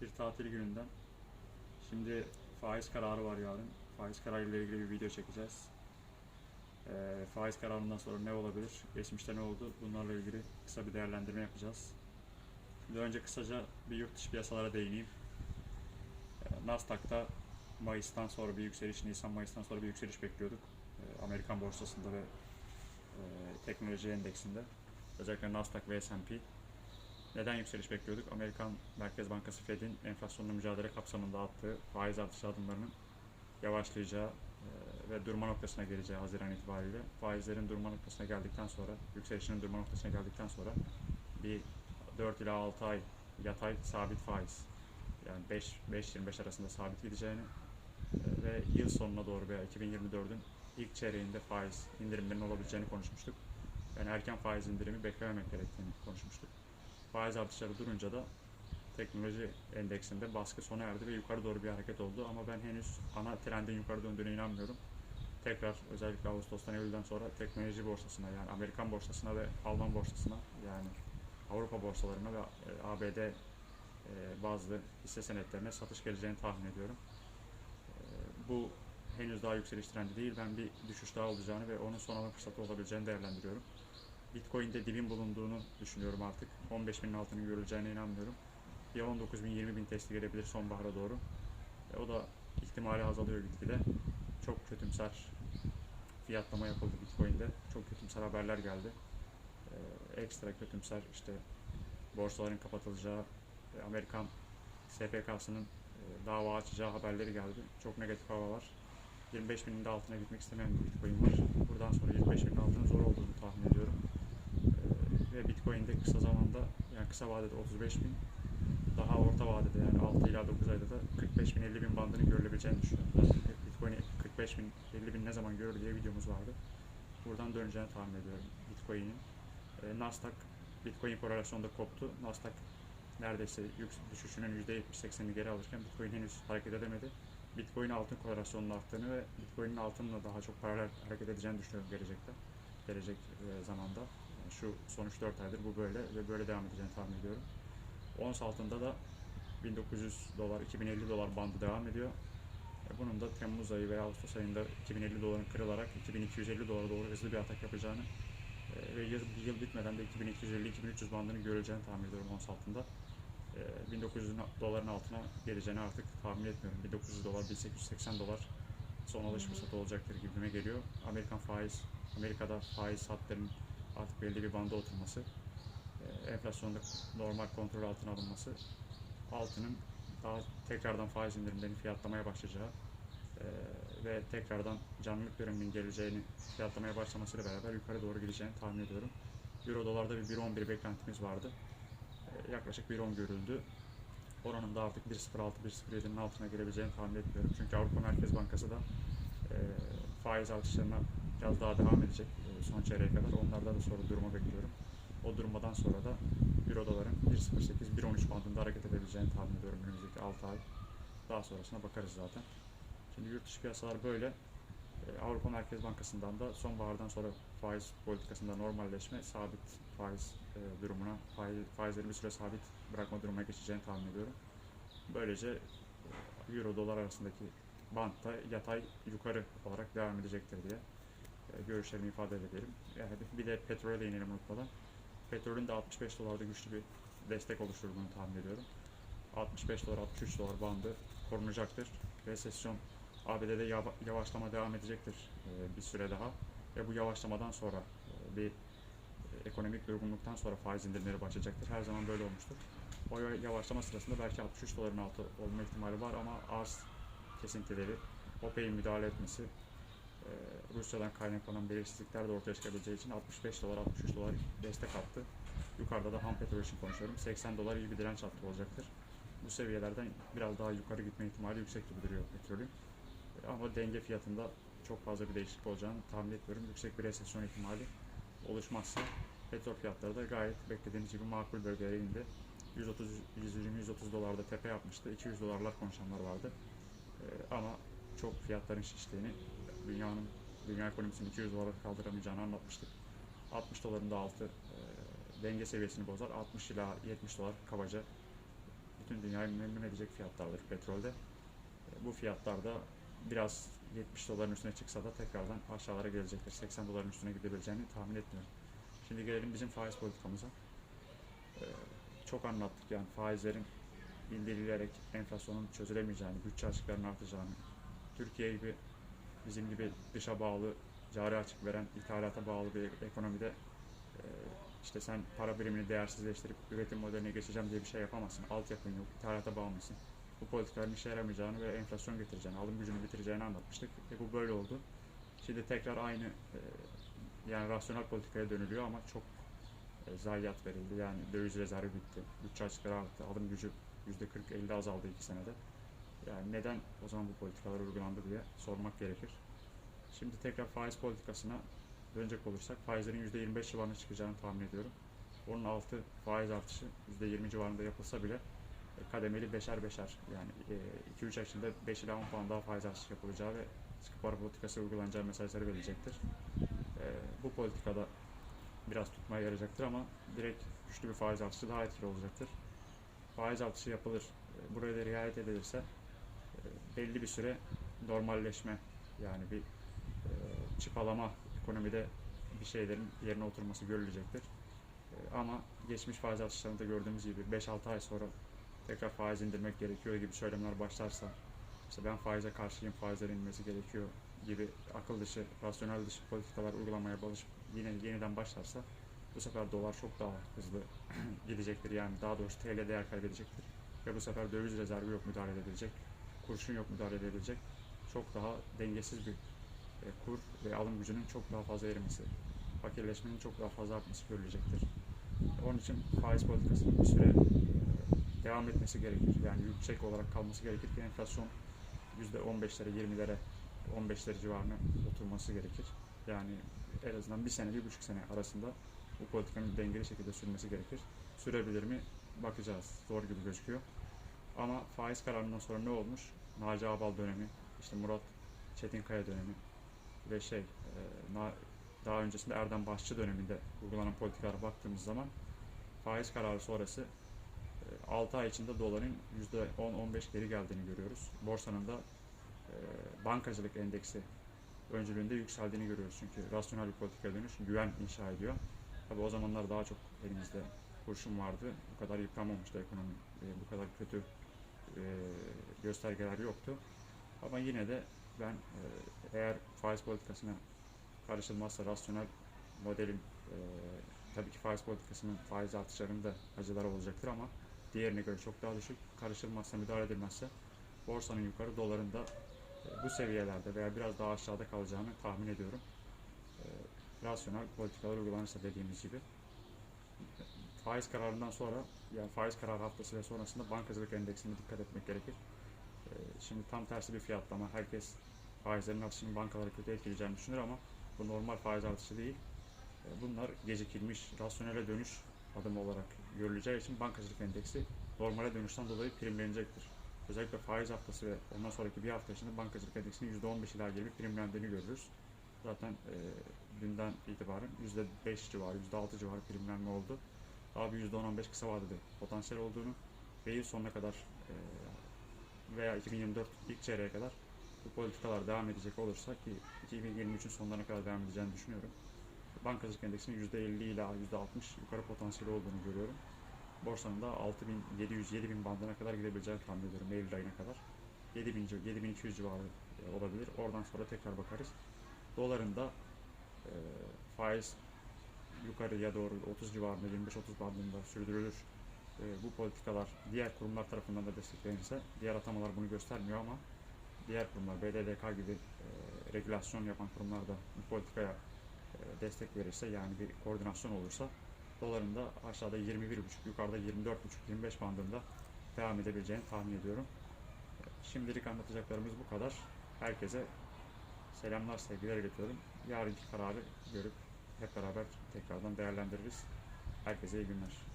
bir tatil gününden. Şimdi faiz kararı var yarın. Faiz kararı ile ilgili bir video çekeceğiz. Ee, faiz kararından sonra ne olabilir? Geçmişte ne oldu? Bunlarla ilgili kısa bir değerlendirme yapacağız. Şimdi önce kısaca bir yurt dışı piyasalara değineyim. Ee, Nasdaq'ta Mayıs'tan sonra bir yükseliş, Nisan-Mayıs'tan sonra bir yükseliş bekliyorduk. Ee, Amerikan borsasında ve e, teknoloji endeksinde. Özellikle Nasdaq ve S&P. Neden yükseliş bekliyorduk? Amerikan Merkez Bankası Fed'in enflasyonla mücadele kapsamında attığı faiz artışı adımlarının yavaşlayacağı e, ve durma noktasına geleceği Haziran itibariyle. Faizlerin durma noktasına geldikten sonra, yükselişinin durma noktasına geldikten sonra bir 4 ila 6 ay yatay sabit faiz yani 5 5-25 arasında sabit gideceğini e, ve yıl sonuna doğru veya 2024'ün ilk çeyreğinde faiz indirimlerinin olabileceğini konuşmuştuk. Yani erken faiz indirimi beklememek gerektiğini konuşmuştuk. Faiz artışları durunca da teknoloji endeksinde baskı sona erdi ve yukarı doğru bir hareket oldu ama ben henüz ana trendin yukarı döndüğüne inanmıyorum. Tekrar özellikle Ağustos'tan Eylül'den sonra teknoloji borsasına yani Amerikan borsasına ve Alman borsasına yani Avrupa borsalarına ve e, ABD e, bazı hisse senetlerine satış geleceğini tahmin ediyorum. E, Bu henüz daha yükseliş trendi değil. Ben bir düşüş daha olacağını ve onun son alım fırsatı olabileceğini değerlendiriyorum. Bitcoin'de dibin bulunduğunu düşünüyorum artık. 15 binin altının görüleceğine inanmıyorum. Ya 19 bin 20 bin testi gelebilir sonbahara doğru. E, o da ihtimali azalıyor gitgide. Çok kötümser fiyatlama yapıldı Bitcoin'de. Çok kötümser haberler geldi. E, ekstra kötümser işte borsaların kapatılacağı, e, Amerikan SPK'sının e, dava açacağı haberleri geldi. Çok negatif hava var. 25 binin de altına gitmek istemeyen bir Bitcoin var. Buradan sonra 25 binin altının zor olduğunu tahmin ediyorum. Ve Bitcoin'de kısa zamanda yani kısa vadede 35 bin daha orta vadede yani 6 ila 9 ayda da 45 bin 50 bin bandının görülebileceğini düşünüyorum. Zaten Bitcoin'i 45 bin 50 bin ne zaman görür diye videomuz vardı. Buradan döneceğini tahmin ediyorum Bitcoin'in. Ee, Nasdaq Bitcoin korelasyonda koptu. Nasdaq neredeyse yük- düşüşünün %70-80'ini geri alırken Bitcoin henüz hareket edemedi. Bitcoin altın korelasyonunun arttığını ve Bitcoin'in altınla daha çok paralel hareket edeceğini düşünüyorum gelecekte. Gelecek e, zamanda. Yani şu son 3-4 aydır bu böyle ve böyle devam edeceğini tahmin ediyorum. Ons altında da 1900 dolar, 2050 dolar bandı devam ediyor. E, Bunun da Temmuz ayı veya Ağustos ayında 2050 doların kırılarak 2250 dolara doğru hızlı bir atak yapacağını e, ve yıl, yıl bitmeden de 2250-2300 bandını göreceğini tahmin ediyorum ons altında. E, 1900 doların altına geleceğini artık tahmin etmiyorum. 1900 dolar, 1880 dolar son alış fırsatı olacaktır gibime geliyor. Amerikan faiz, Amerika'da faiz hatlarının artık belli bir banda oturması, e, enflasyonda normal kontrol altına alınması, altının daha tekrardan faiz indirimlerini fiyatlamaya başlayacağı e, ve tekrardan canlılık döneminin geleceğini fiyatlamaya başlamasıyla beraber yukarı doğru gideceğini tahmin ediyorum. Euro dolarda bir 1.11 beklentimiz vardı. E, yaklaşık 1.10 görüldü. Oranın da artık 1.06-1.07'nin altına gelebileceğini tahmin etmiyorum. Çünkü Avrupa Merkez Bankası da faiz artışlarına biraz daha devam edecek e, son çeyreğe kadar. Onlardan da sonra durumu bekliyorum. O durmadan sonra da Euro doların 1.08-1.13 bandında hareket edebileceğini tahmin ediyorum önümüzdeki 6 ay. Daha sonrasına bakarız zaten. Şimdi yurt dışı piyasalar böyle. E, Avrupa Merkez Bankası'ndan da sonbahardan sonra faiz politikasında normalleşme, sabit faiz e, durumuna, faiz, faizleri bir süre sabit bırakma durumuna geçeceğini tahmin ediyorum. Böylece Euro dolar arasındaki bantta yatay yukarı olarak devam edecektir diye görüşlerimi ifade edebilirim. Yani bir de petrole değinelim unutmadan. Petrolün de 65 dolarda güçlü bir destek oluşturduğunu tahmin ediyorum. 65 dolar, 63 dolar bandı korunacaktır. Resesyon ABD'de yava- yavaşlama devam edecektir e, bir süre daha. Ve bu yavaşlamadan sonra e, bir e, ekonomik durgunluktan sonra faiz indirimleri başlayacaktır. Her zaman böyle olmuştur. O ya- yavaşlama sırasında belki 63 doların altı olma ihtimali var ama arz kesintileri, OPEC'in müdahale etmesi, e, Rusya'dan kaynaklanan belirsizlikler de ortaya çıkabileceği için 65 dolar, 63 dolar destek attı. Yukarıda da ham petrol için konuşuyorum. 80 dolar iyi bir direnç hattı olacaktır. Bu seviyelerden biraz daha yukarı gitme ihtimali yüksek gibi duruyor petrolün. E, Ama denge fiyatında çok fazla bir değişiklik olacağını tahmin etmiyorum. Yüksek bir resesyon ihtimali oluşmazsa petrol fiyatları da gayet beklediğiniz gibi makul bölgelere indi. 130 120 130 dolarda tepe yapmıştı. 200 dolarlar konuşanlar vardı. Ee, ama çok fiyatların şiştiğini, dünyanın dünya ekonomisinin 200 dolara kaldıramayacağını anlatmıştık. 60 doların da altı e, denge seviyesini bozar. 60 ila 70 dolar kabaca bütün dünyayı memnun edecek fiyatlardır petrolde. E, bu fiyatlarda biraz 70 doların üstüne çıksa da tekrardan aşağılara gelecektir. 80 doların üstüne gidebileceğini tahmin etmiyorum. Şimdi gelelim bizim faiz politikamıza. E, çok anlattık yani faizlerin indirilerek enflasyonun çözülemeyeceğini, bütçe açıklarının artacağını, Türkiye gibi bizim gibi dışa bağlı, cari açık veren, ithalata bağlı bir ekonomide e, işte sen para birimini değersizleştirip üretim modeline geçeceğim diye bir şey yapamazsın. Altyapın yok, ithalata bağımlısın. Bu politikaların işe yaramayacağını ve enflasyon getireceğini, alım gücünü bitireceğini anlatmıştık. E bu böyle oldu. Şimdi tekrar aynı e, yani rasyonel politikaya dönülüyor ama çok e, zayiat verildi. Yani döviz rezervi bitti, bütçe açıkları arttı, alım gücü %40-50 azaldı iki senede. Yani neden o zaman bu politikalar uygulandı diye sormak gerekir. Şimdi tekrar faiz politikasına dönecek olursak faizlerin %25 civarına çıkacağını tahmin ediyorum. Onun altı faiz artışı %20 civarında yapılsa bile e, kademeli beşer beşer yani 2-3 ay içinde 5 ila 10 puan daha faiz artışı yapılacağı ve sıkı para politikası uygulanacağı mesajları verilecektir. E, Bu politikada biraz tutmaya yarayacaktır ama direkt güçlü bir faiz artışı daha etkili olacaktır. Faiz artışı yapılır, e, buraya da riayet edilirse e, belli bir süre normalleşme yani bir e, çıpalama ekonomide bir şeylerin yerine oturması görülecektir. E, Ama geçmiş faiz artışlarında gördüğümüz gibi 5-6 ay sonra tekrar faiz indirmek gerekiyor gibi söylemler başlarsa işte ben faize karşıyım, faizlerin inmesi gerekiyor gibi akıl dışı, rasyonel dışı politikalar uygulamaya çalışıp yine yeniden başlarsa bu sefer dolar çok daha hızlı gidecektir. Yani daha doğrusu TL değer kaybedecektir. Ve bu sefer döviz rezervi yok müdahale edilecek. Kurşun yok müdahale edilecek. Çok daha dengesiz bir e, kur ve alım gücünün çok daha fazla erimesi, fakirleşmenin çok daha fazla artması görülecektir. Onun için faiz politikasının bir süre e, devam etmesi gerekir. Yani yüksek olarak kalması gerekir ki enflasyon %15'lere, 20'lere, 15'leri civarına oturması gerekir. Yani en azından bir sene, bir buçuk sene arasında bu politikanın dengeli şekilde sürmesi gerekir. Sürebilir mi? Bakacağız. Zor gibi gözüküyor. Ama faiz kararından sonra ne olmuş? Naci Ağbal dönemi, işte Murat Çetinkaya dönemi ve şey, e, daha öncesinde Erdem Başçı döneminde uygulanan politikalara baktığımız zaman faiz kararı sonrası 6 ay içinde doların %10-15 geri geldiğini görüyoruz. Borsanın da e, bankacılık endeksi öncülüğünde yükseldiğini görüyoruz. Çünkü rasyonel bir politikaya dönüş güven inşa ediyor. Tabi o zamanlar daha çok elimizde kurşun vardı. Bu kadar yıpranmamıştı ekonomi. e, bu kadar kötü e, göstergeler yoktu. Ama yine de ben e, eğer faiz politikasına karışılmazsa rasyonel modelin e, tabii ki faiz politikasının faiz artışlarının da acıları olacaktır ama diğerine göre çok daha düşük. Karışılmazsa, müdahale edilmezse borsanın yukarı, doların da e, bu seviyelerde veya biraz daha aşağıda kalacağını tahmin ediyorum. E, rasyonel politikalar uygulanırsa dediğimiz gibi. Faiz kararından sonra, yani faiz kararı haftası ve sonrasında bankacılık endeksine dikkat etmek gerekir. E, şimdi tam tersi bir fiyatlama. Herkes faizlerin artışının bankaları kötü etkileyeceğini düşünür ama bu normal faiz artışı değil. E, Bunlar gecikilmiş, rasyonele dönüş adımı olarak görüleceği için bankacılık endeksi normale dönüşten dolayı primlenecektir. Özellikle faiz haftası ve ondan sonraki bir hafta içinde bankacılık endeksinin %15 ila gibi primlendiğini görürüz. Zaten e, dünden itibaren %5 civarı, %6 civarı primlenme oldu. Daha bir %10-15 kısa vadede potansiyel olduğunu ve yıl sonuna kadar e, veya 2024 ilk çeyreğe kadar bu politikalar devam edecek olursa ki 2023'ün sonlarına kadar devam edeceğini düşünüyorum. Bankacılık endeksinin %50 ila %60 yukarı potansiyeli olduğunu görüyorum. Borsanın da 6700-7000 bandına kadar gidebileceğini tahmin ediyorum Eylül ayına kadar. 7000 civ- 7200 civarı e, olabilir. Oradan sonra tekrar bakarız. Doların da e, faiz yukarıya doğru 30 civarında 25-30 bandında sürdürülür. E, bu politikalar diğer kurumlar tarafından da desteklenirse, diğer atamalar bunu göstermiyor ama diğer kurumlar, BDDK gibi e, regülasyon yapan kurumlar da bu politikaya e, destek verirse yani bir koordinasyon olursa doların da aşağıda 21,5 yukarıda 24,5-25 bandında devam edebileceğini tahmin ediyorum. E, Şimdilik anlatacaklarımız bu kadar. Herkese selamlar, sevgiler iletiyorum. Yarınki kararı görüp hep beraber tekrardan değerlendiririz. Herkese iyi günler.